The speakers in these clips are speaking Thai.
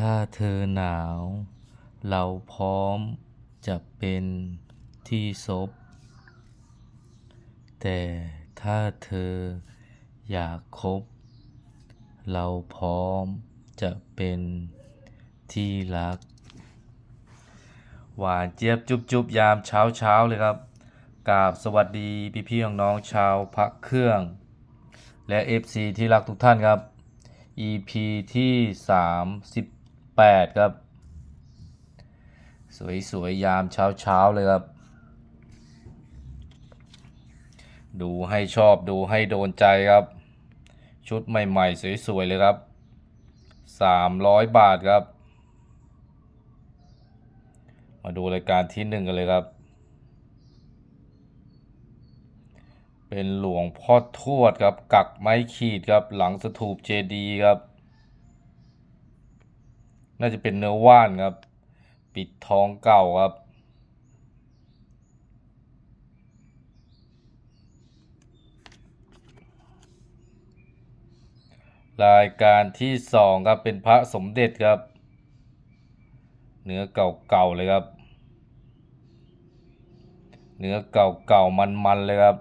ถ้าเธอหนาว เราพร้อมจะเป็นที่ซบ แต่ถ้าเธออยากคบ เราพร้อมจะเป็นที่รัก หวานเจี๊ยบจุบจุบยามเช้าเช้าเลยครับกราบสวัสดีพี่พี่น้องๆชาวพักเครื่อง และ FC ที่รักทุกท่านครับ EP ที่ 8 ครับ สวยๆ ยามเช้าเช้าๆ เลยครับ ดูให้ชอบดูให้โดนใจครับ ชุดใหม่ๆ สวยๆ เลยครับ 300 บาทครับ มาดูรายการที่หนึ่งกันเลยครับ เป็นหลวงพ่อทวดครับ กักไม้ขีดครับ หลังสถูปเจดีครับ น่าจะเป็นเนื้อว่านครับ ปิดทองเก่าครับ รายการที่สองครับเป็นพระสมเด็จครับ เนื้อเก่าๆเลยครับ เนื้อเก่าๆมันๆเลยครับ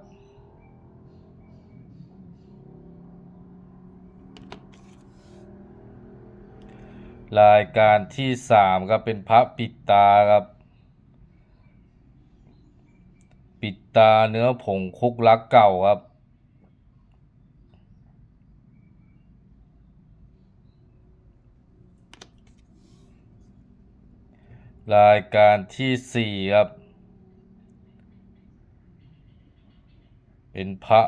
รายการที่สามครับเป็นพระปิดตาครับ ปิดตาเนื้อผงคุกลักเก่าครับ รายการที่สี่ครับ เป็นพระ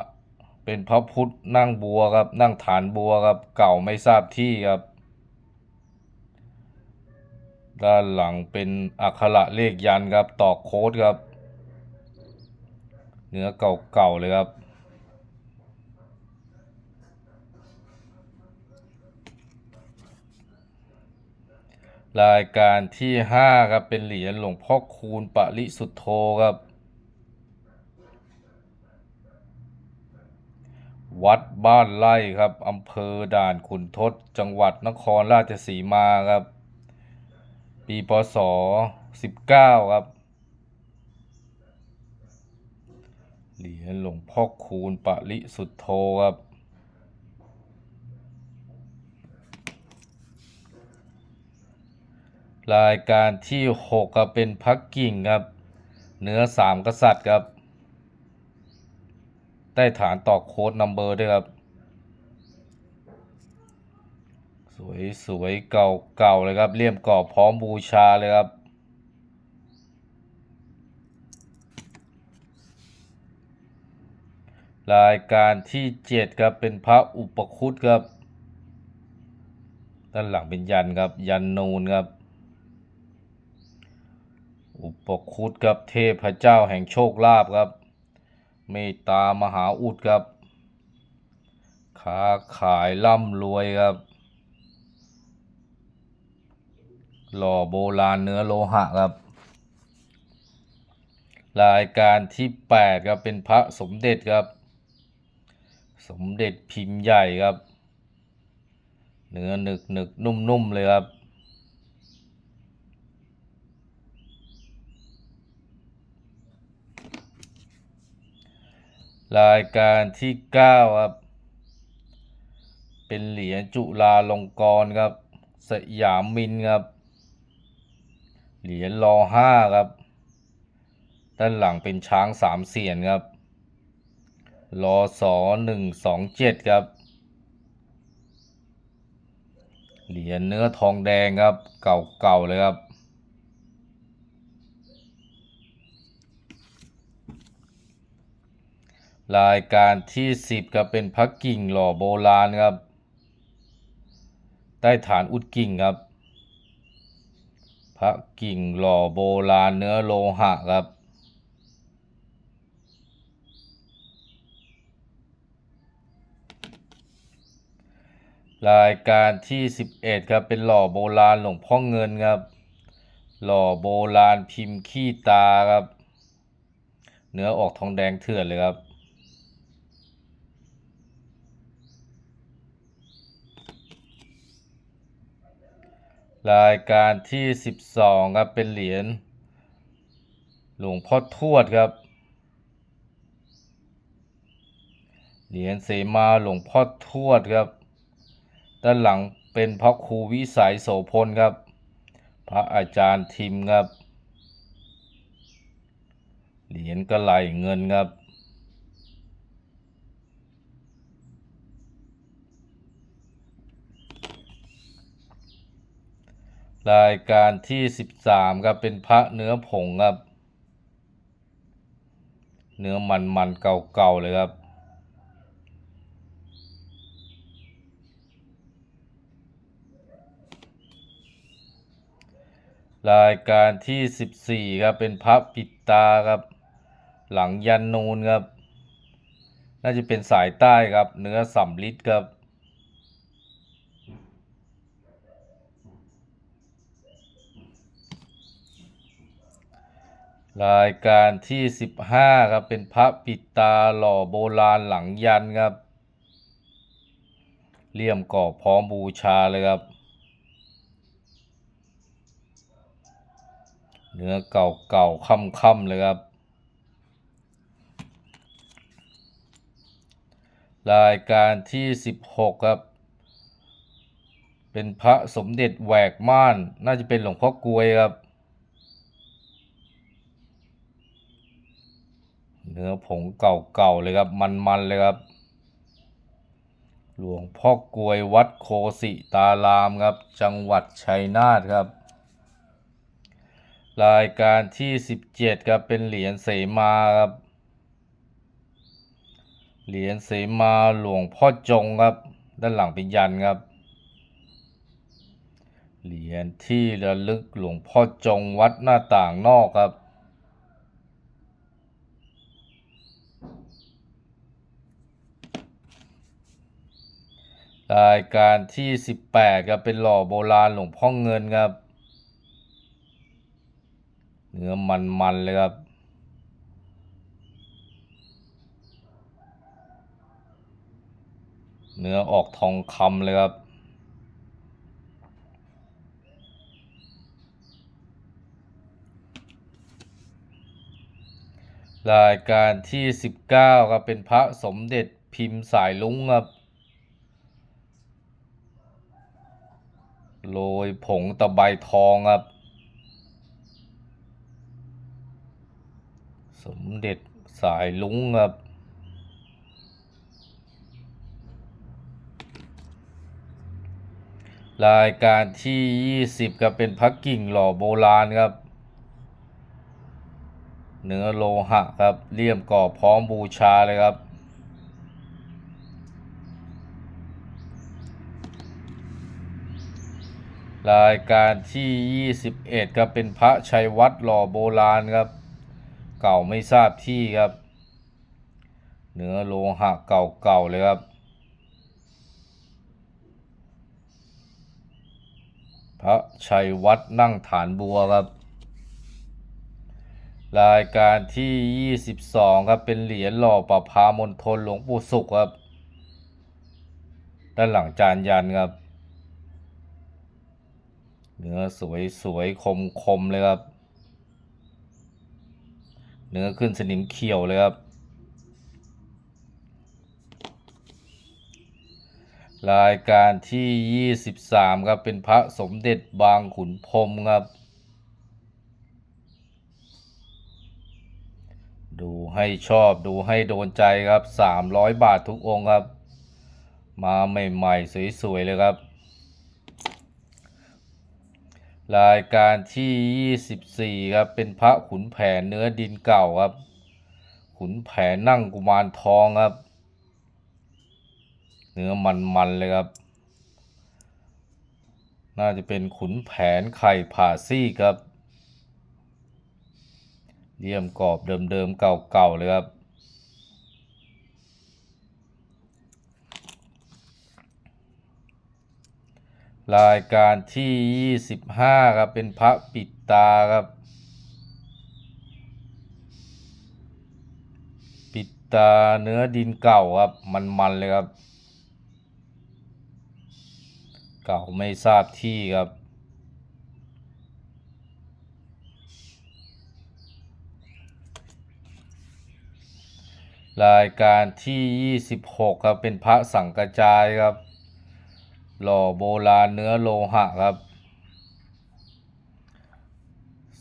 เป็นพระพุทธนั่งบัวครับ นั่งฐานบัวครับ เก่าไม่ทราบที่ครับ ด้านหลังเป็นอักขระเลขยันครับตอกโค้ดครับ เนื้อเก่าๆเลยครับ รายการที่ห้าครับ เป็นเหรียญหลวงพ่อคูณปริสุทธโธครับ วัดบ้านไร่ครับอำเภอด่านขุนทด จังหวัดนครราชสีมาครับ ปีพศ19ครับ เหรียญหลวงพ่อคูณปริสุทธโธครับรายการที่หกครับเป็นพักกิ่งครับ เนื้อสามกษัตริย์ครับใต้ฐานต่อโค้ดนัมเบอร์ด้วยครับ สวยสวยเก่าเก่าเลยครับเลี่ยมกรอบพร้อมบูชาเลยครับ รายการที่เจ็ดครับเป็นพระอุปคุตครับ ด้านหลังเป็นยันครับ ยันนูนครับ อุปคุตครับเทพเจ้าแห่งโชคลาภครับ เมตตามหาอุดครับค้าขายร่ำรวยครับ หล่อโบราณเนื้อโลหะครับ รายการที่แปดครับเป็นพระสมเด็จครับ สมเด็จพิมพ์ใหญ่ครับ เนื้อหนึกหนึกนุ่มนุ่มๆเลยครับรายการที่เก้าครับ เป็นเหรียญจุฬาลงกรณ์ครับ สยามมินครับ เหรียญรอห้าครับ ด้านหลังเป็นช้างสามเสียนครับรอสอหนึ่งสองเจ็ดครับ เหรียญเนื้อทองแดงครับ เก่าๆเลยครับรายการที่สิบก็เป็นพระกิ่งหล่อโบราณครับ ใต้ฐานอุดกิ่งครับ ระกิ่งหล่อโบราณเนื้อโลหะครับ รายการที่สิบเอ็ดครับ เป็นหล่อโบราณหลวงพ่อเงินครับ หล่อโบราณพิมพ์ขี้ตาครับ เนื้อออกทองแดงเถื่อนเลยครับ รายการที่สิบสองครับ เป็นเหรียญหลวงพ่อทวดครับ เหรียญเสมาหลวงพ่อทวดครับ ด้านหลังเป็นพระครูวิสัยโสพลครับ พระอาจารย์ทิมครับ เหรียญกระไหลเงินครับ รายการที่สิบสามครับเป็นพระเนื้อผงครับ เนื้อมันมันๆเก่าๆเลยครับ รายการที่สิบสี่ครับเป็นพระปิดตาครับ หลังยันนูนครับ น่าจะเป็นสายใต้ครับ เนื้อสำลิดครับ รายการที่สิบห้าครับ เป็นพระปิดตาหล่อโบราณหลังยันครับ เลี่ยมกรอบพร้อมบูชาเลยครับ เนื้อเก่าๆค่ำๆเลยครับ รายการที่สิบหกครับ เป็นพระสมเด็จแหวกม่าน น่าจะเป็นหลวงพ่อกลวยครับ เนื้อผงเก่าๆเลยครับ มันๆเลยครับ หลวงพ่อกลวยวัดโคสิตารามครับ จังหวัดชัยนาทครับ รายการที่สิบเจ็ดครับเป็นเหรียญเสมาครับ เหรียญเสมาหลวงพ่อจงครับ ด้านหลังเป็นยันครับเหรียญที่ระลึกหลวงพ่อจงวัดหน้าต่างนอกครับ รายการที่สิบแปดครับเป็นหล่อโบราณหลวงพ่อเงินครับ เนื้อมันๆเลยครับเนื้อออกทองคำเลยครับ รายการที่สิบเก้าครับเป็นพระสมเด็จพิมพ์สายลุงครับ โรยผงตะไบทองครับ สมเด็จสายลุงครับ รายการที่ยี่สิบครับเป็นพระกิ่งหล่อโบราณครับ เนื้อโลหะครับเลี่ยมกรอบพร้อมบูชาเลยครับ รายการที่ยี่สิบเอ็ดครับเป็นพระชัยวัดหล่อโบราณครับ เก่าไม่ทราบที่ครับ เนื้อโลหะเก่าๆเลยครับ พระชัยวัดนั่งฐานบัวครับ รายการที่ 22 ครับเป็นเหรียญหล่อประพามณฑลหลวงปู่สุขครับ ด้านหลังจานยันครับ เนื้อสวยสวยคมคมๆเลยครับ เนื้อขึ้นสนิมเขียวเลยครับ รายการที่ 23 ครับ เป็นพระสมเด็จบางขุนพรมครับ ดูให้ชอบดูให้โดนใจครับ 300 บาททุกองค์ครับ มาใหม่ ๆ สวย ๆ เลยครับ รายการที่ 24 ครับ เป็นพระขุนแผนเนื้อดินเก่าครับ ขุนแผนนั่งกุมารทองครับ เนื้อมันๆเลยครับ น่าจะเป็นขุนแผนไข่ผ่าซี่ครับเลี่ยมกรอบเดิมๆเก่าๆเลยครับ รายการที่ 25 ครับ เป็นพระปิดตาครับ ปิดตาเนื้อดินเก่าครับ มันๆเลยครับ เก่าไม่ทราบที่ครับ รายการที่ 26 ครับ เป็นพระสังกระจายครับ หล่อโบราณเนื้อโลหะครับ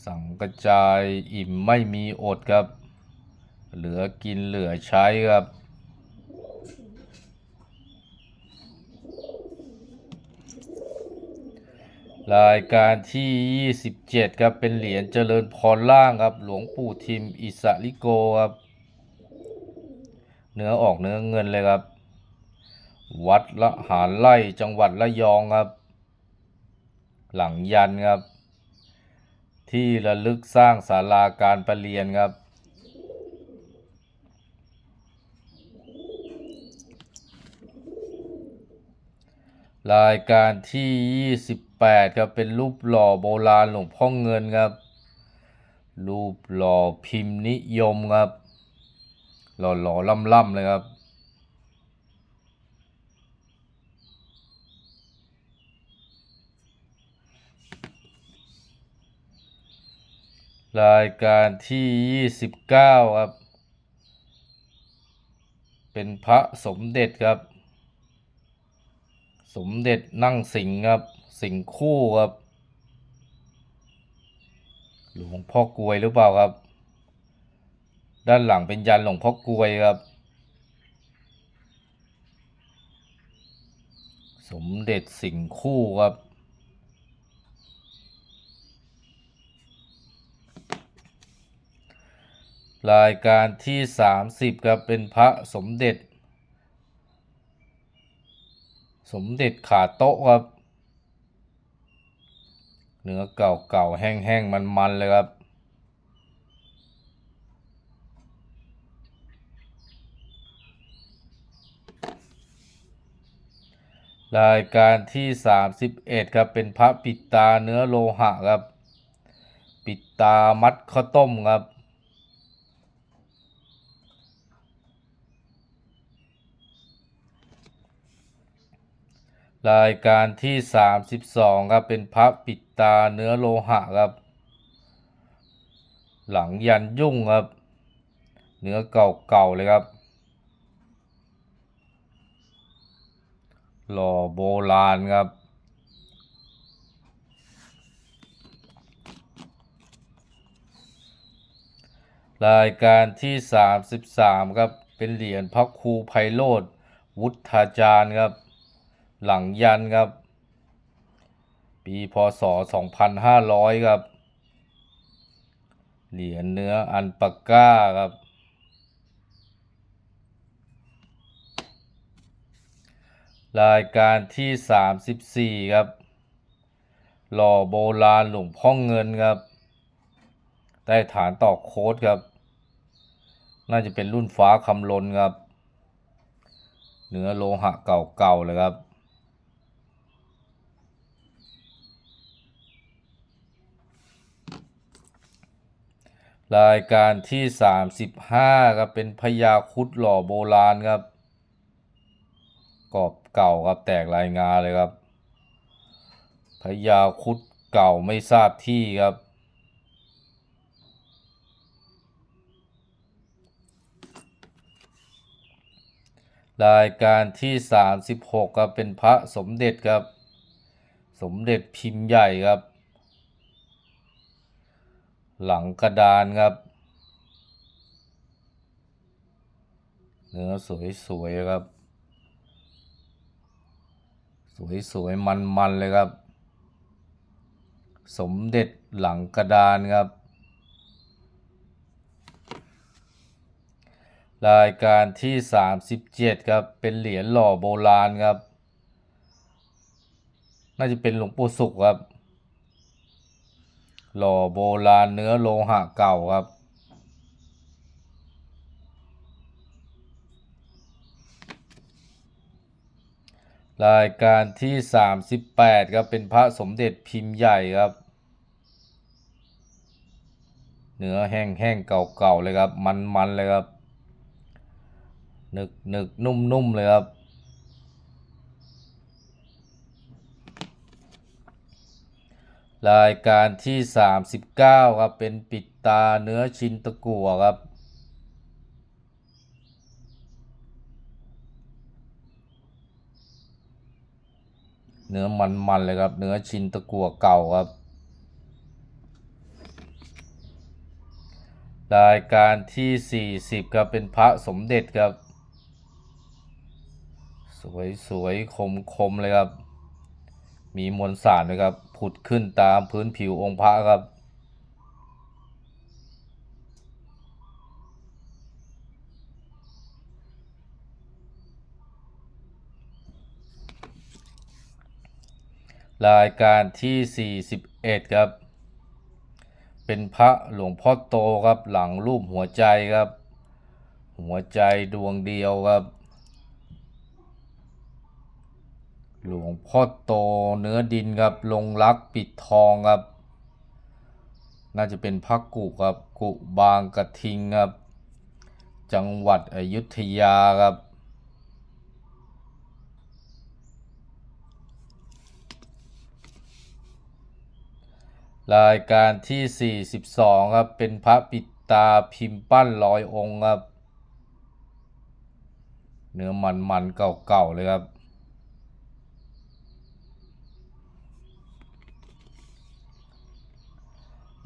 สังกระจายอิ่มไม่มีอดครับ เหลือกินเหลือใช้ครับรายการที่ 27 ครับ เป็นเหรียญเจริญพรล่างครับ หลวงปู่ทิม อิสริโกครับ เนื้อออกเนื้อเงินเลยครับ วัดละหารไล่จังหวัดระยองครับ หลังยันครับ ที่ระลึกสร้างศาลาการประเรียนครับ รายการที่ 28ครับเป็นรูปหล่อโบราณหลวงพ่อเงินครับ รูปหล่อพิมพ์นิยมครับ หล่อหล่อล่ำล่ำๆเลยครับ รายการที่29ครับ เป็นพระสมเด็จครับ สมเด็จนั่งสิงครับ สิงคู่ครับ หลวงพ่อกลวยหรือเปล่าครับ ด้านหลังเป็นยันหลวงพ่อกลวยครับ สมเด็จสิงคู่ครับ รายการที่ 30ครับเป็นพระสมเด็จ สมเด็จขาโต๊ะครับ เนื้อเก่าๆแห้งๆ มันๆ เลยครับรายการที่ 31 ครับ เป็นพระปิดตาเนื้อโลหะครับ ปิดตามัดข้าวต้มครับ รายการที่ 32 ครับ เป็นพระปิดตาเนื้อโลหะครับ หลังยันยุ่งครับ เนื้อเก่าๆเลยครับ หล่อโบราณครับ รายการที่ 33 ครับ เป็นเหรียญพระครูไพโรธวุฒาจารย์ครับ หลังยันครับ ปีพศ 2500 ครับ เหรียญเนื้ออันปาก้าครับ รายการที่ 34 ครับ หล่อโบราณหลวงพ่อเงินครับ ได้ฐานต่อโค้ดครับ น่าจะเป็นรุ่นฟ้าคำลนครับเนื้อโลหะเก่าๆเลยครับ รายการที่ 35ครับเป็นพญาคุดหล่อโบราณครับ กรอบเก่าครับแตกลายงาเลยครับพญาคุดเก่าไม่ทราบที่ครับ รายการที่ 36ครับเป็นพระสมเด็จครับ สมเด็จพิมพ์ใหญ่ครับ หลังกระดานครับ เนื้อสวยๆครับ สวยๆมันๆเลยครับ สมเด็จหลังกระดานครับ รายการที่ 37 ครับ เป็นเหรียญหล่อโบราณครับ น่าจะเป็นหลวงปู่สุขครับ หล่อโบราณเนื้อโลหะเก่าครับ รายการที่ 38 ครับเป็นพระสมเด็จพิมพ์ใหญ่ครับ เนื้อแห้งๆเก่าๆเลยครับ มันๆเลยครับหนึกหนึกนุ่มนุ่มๆเลยครับ รายการที่ 39 ครับ เป็นปิดตาเนื้อชินตะกั่วครับ เนื้อมันๆเลยครับ เนื้อชินตะกั่วเก่าครับ รายการที่ 40 ครับ เป็นพระสมเด็จครับ สวยๆคมๆเลยครับ มีมวลสารนะครับ ผุดขึ้นตามพื้นผิวองค์พระครับ รายการที่ 41 ครับ เป็นพระหลวงพ่อโตครับ หลังรูปหัวใจครับ หัวใจดวงเดียวครับ หลวงพ่อโตเนื้อดินครับลงรักปิดทองครับ น่าจะเป็นพระกุครับกุบางกระทิงครับ จังหวัดอยุธยาครับรายการที่ 42 ครับ เป็นพระปิดตาพิมพ์ปั้นร้อยองค์ครับ เนื้อมันมันๆเก่าๆเลยครับ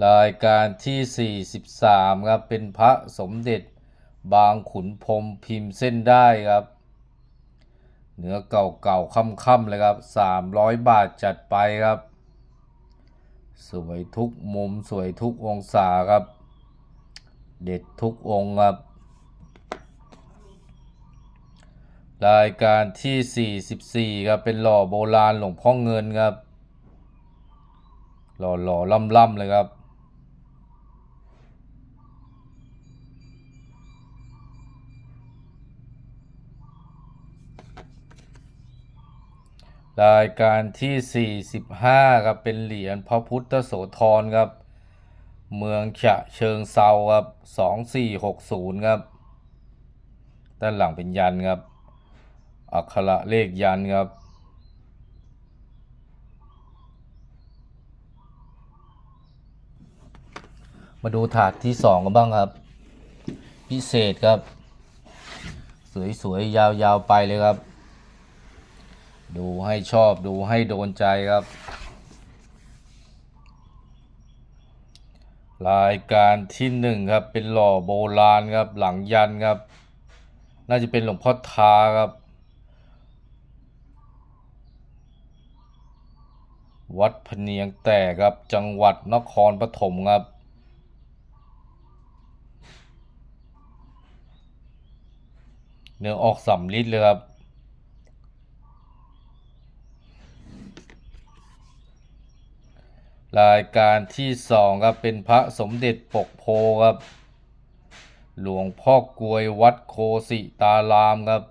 รายการที่ 43 ครับ เป็นพระสมเด็จบางขุนพรมพิมพ์เส้นได้ครับ เนื้อเก่าๆค่ำๆเลยครับ 300 บาทจัดไปครับ สวยทุกมุมสวยทุกองศาครับ เด็ดทุกองครับ รายการที่ 44 ครับเป็นหล่อโบราณหลวงพ่อเงินครับหล่อหล่อล่ำล่ำๆเลยครับ รายการที่ 45 ครับ เป็นเหรียญพระพุทธโสธรครับ เมืองฉะเชิงเซาครับ 2460 ครับ ด้านหลังเป็นยันครับ อักขระเลขยันครับมาดูถาดที่สองกันบ้างครับ พิเศษครับ สวยๆยาวๆไปเลยครับ ดูให้ชอบดูให้โดนใจครับ รายการที่หนึ่งครับเป็นหล่อโบราณครับหลังยันครับ น่าจะเป็นหลวงพ่อทาครับ วัดพเนียงแตกครับจังหวัดนครปฐมครับเนื้อออกสำลิดเลยครับ รายการที่สองครับเป็นพระสมเด็จปกโพครับ หลวงพ่อกลวยวัดโคสิตารามครับ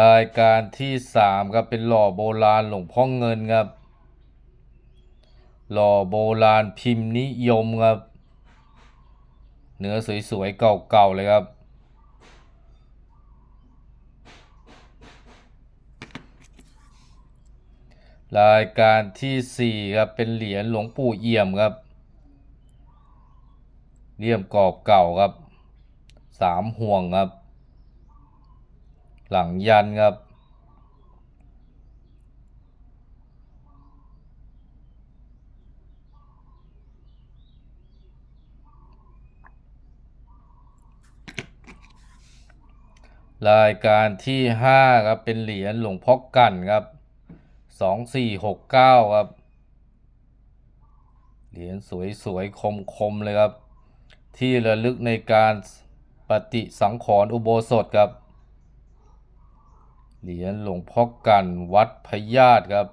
รายการที่สามครับเป็นหล่อโบราณหลวงพ่อเงินครับ หล่อโบราณพิมพ์นิยมครับ เนื้อสวยๆเก่าๆเลยครับ รายการที่สี่ครับ เป็นเหรียญหลวงปู่เอี่ยมครับเลี่ยมกรอบเก่าครับสามห่วงครับ หลังยันครับ รายการที่ห้าครับ เป็นเหรียญหลวงพ่อกันครับ สองสี่หกเก้าครับ เหรียญสวยๆ คมๆ เลยครับ ที่ระลึกในการปฏิสังขรณ์อุโบสถครับ เหรียญหลวงพ่อกันวัดพญาตครับ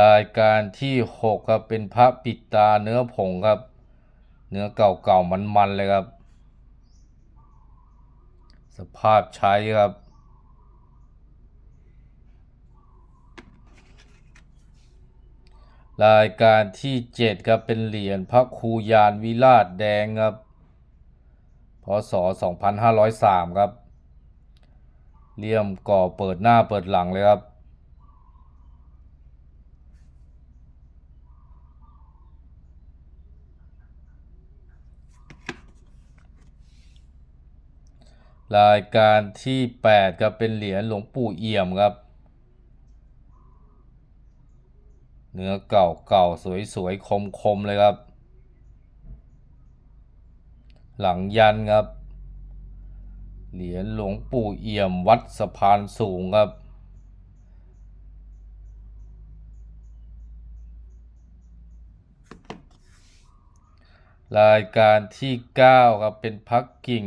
รายการที่หกครับ เป็นพระปิดตาเนื้อผงครับ เนื้อเก่าๆมันๆเลยครับ สภาพใช้ครับรายการที่เจ็ดครับ เป็นเหรียญพระครูยานวิราชแดงครับ พศ 2503 ครับเลี่ยมก่อเปิดหน้าเปิดหลังเลยครับ รายการที่แปดครับเป็นเหรียญหลวงปู่เอี่ยมครับ เนื้อเก่าเก่าสวยสวยคมคมๆเลยครับ หลังยันครับ เหรียญหลวงปู่เอี่ยมวัดสะพานสูงครับรายการที่เก้าครับ เป็นพักกิ่ง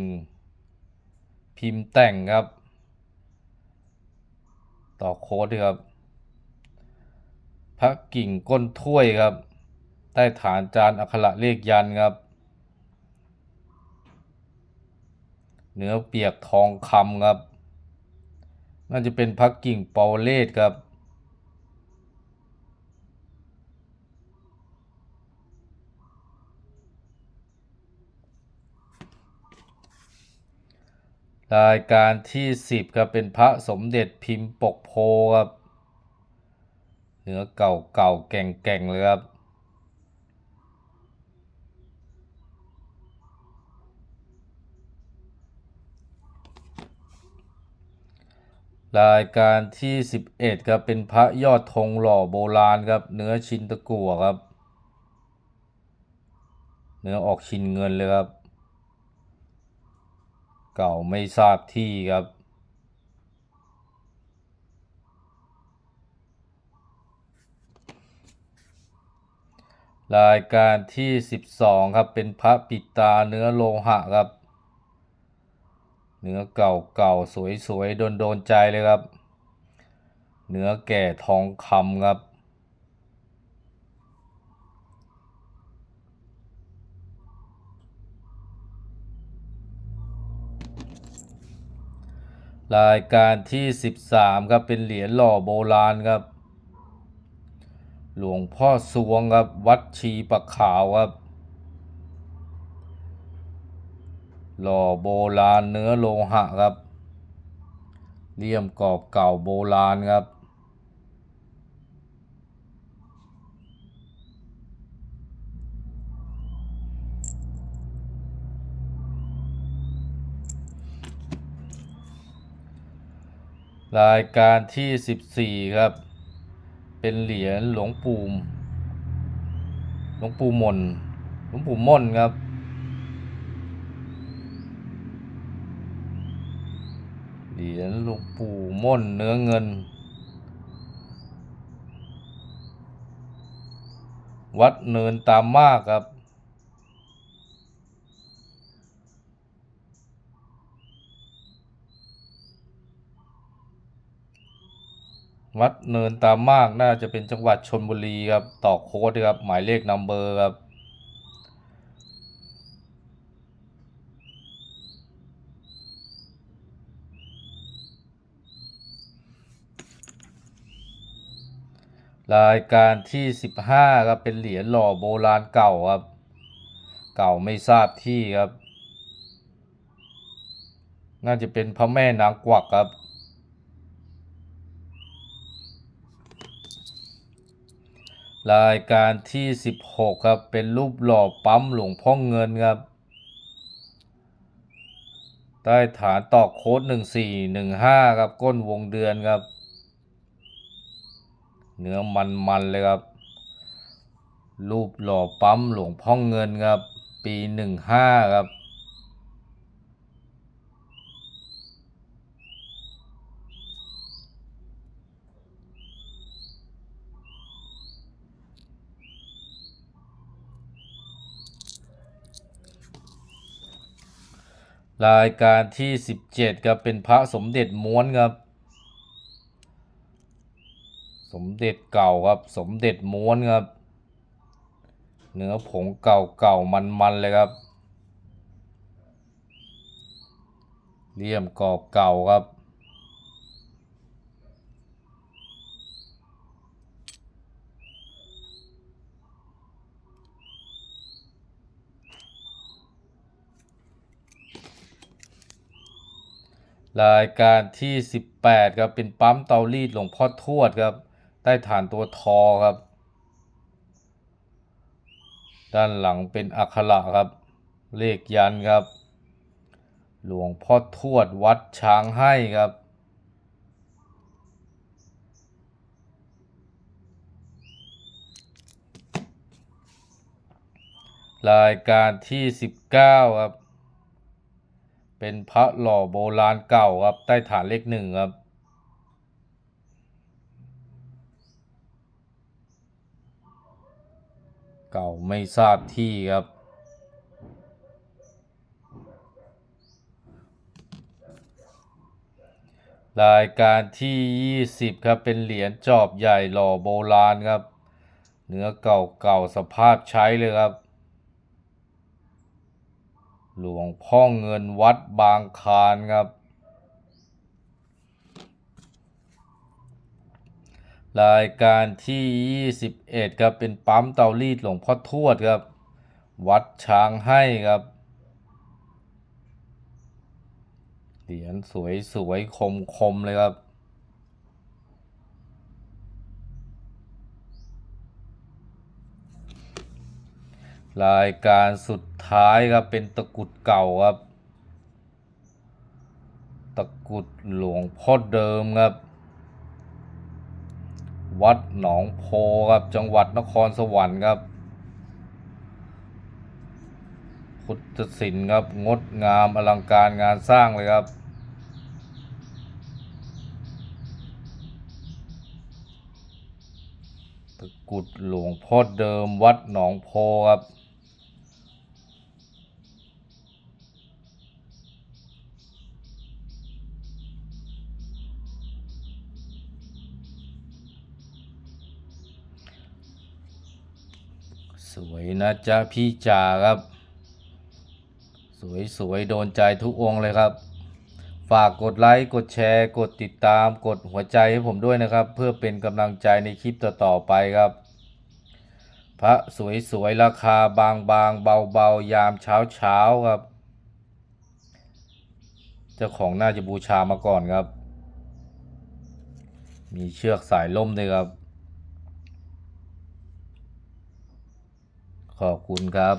พิมพ์แต่งครับ ต่อโค้ดครับพักกิ่งก้นถ้วยครับ ใต้ฐานจานอักขระเลขยันครับ เนื้อเปียกทองคำครับ น่าจะเป็นพักกิ่งเปาเลศครับ รายการที่สิบครับเป็นพระสมเด็จพิมพ์ปกโพครับเนื้อเก่าเก่าแก่งแก่งเลยครับรายการที่สิบเอ็ดครับเป็นพระยอดธงหล่อโบราณครับเนื้อชินตะกั่วครับ เนื้อออกชินเงินเลยครับ เก่าไม่ทราบที่ครับ รายการที่สิบสองครับเป็นพระปิตาเนื้อโลหะครับ เนื้อเก่าเก่าสวยสวยโดนโดนใจเลยครับ เนื้อแก่ทองคำครับ รายการที่สิบสามครับ เป็นเหรียญหล่อโบราณครับ หลวงพ่อสวงครับ วัดชีปะขาวครับ หล่อโบราณเนื้อโลหะครับเลี่ยมกรอบเก่าโบราณครับ รายการที่สิบสี่ครับ เป็นเหรียญหลวงปู่หลวงปู่มนหลวงปู่ม่นครับ เหรียญหลวงปู่ม่นเนื้อเงิน วัดเนินตามมากครับ วัดเนินตามมากน่าจะเป็นจังหวัดชนบุรีครับต่อโค้ดครับหมายเลขนัมเบอร์ครับรายการที่สิบห้าครับเป็นเหรียญหล่อโบราณเก่าครับ เก่าไม่ทราบที่ครับ น่าจะเป็นพระแม่นางกวักครับ รายการที่สิบหกครับ เป็นรูปหล่อปั๊มหลวงพ่อเงินครับ ใต้ฐานตอกโค้ดหนึ่งสี่หนึ่งห้าครับ ก้นวงเดือนครับ เนื้อมันๆเลยครับ รูปหล่อปั๊มหลวงพ่อเงินครับ ปีหนึ่งห้าครับ รายการที่สิบเจ็ดครับเป็นพระสมเด็จม้วนครับ สมเด็จเก่าครับสมเด็จม้วนครับ เนื้อผงเก่าเก่ามันมันๆเลยครับเลี่ยมกรอบเก่าครับ รายการที่ 18ครับเป็นปั๊มเตารีดหลวงพ่อทวดครับใต้ฐานตัวทอครับ ด้านหลังเป็นอักขระครับ เลขยันครับ หลวงพ่อทวดวัดช้างให้ครับ รายการที่สิบเก้าครับ เป็นพระหล่อโบราณเก่าครับใต้ฐานเลขหนึ่งครับ เก่าไม่ทราบที่ครับ รายการที่ 20 ครับเป็นเหรียญจอบใหญ่หล่อโบราณครับ เนื้อเก่าเก่าสภาพใช้เลยครับ หลวงพ่อเงินวัดบางคานครับ รายการที่ 21ครับเป็นปั๊มเตารีดหลวงพ่อทวดครับ วัดช้างให้ครับ เหรียญสวยสวยคมคมๆเลยครับ รายการสุดท้ายครับเป็นตะกุดเก่าครับ ตะกุดหลวงพ่อเดิมครับ วัดหนองโพครับจังหวัดนครสวรรค์ครับ พุทธศิลป์ครับงดงามอลังการงานสร้างเลยครับตะกุดหลวงพ่อเดิมวัดหนองโพครับ สวยนะจ๊ะพี่จ๋าครับ สวยสวยโดนใจทุกองเลยครับ ฝากกดไลค์ กดแชร์ กดติดตาม กดหัวใจให้ผมด้วยนะครับ เพื่อเป็นกำลังใจในคลิปต่อๆไปครับ พระสวยสวยราคาบางบางเบาเบาๆ ยามเช้าเช้าๆ ครับ เจ้าของน่าจะบูชามาก่อนครับ มีเชือกสายล่มด้วยครับ ขอบคุณครับ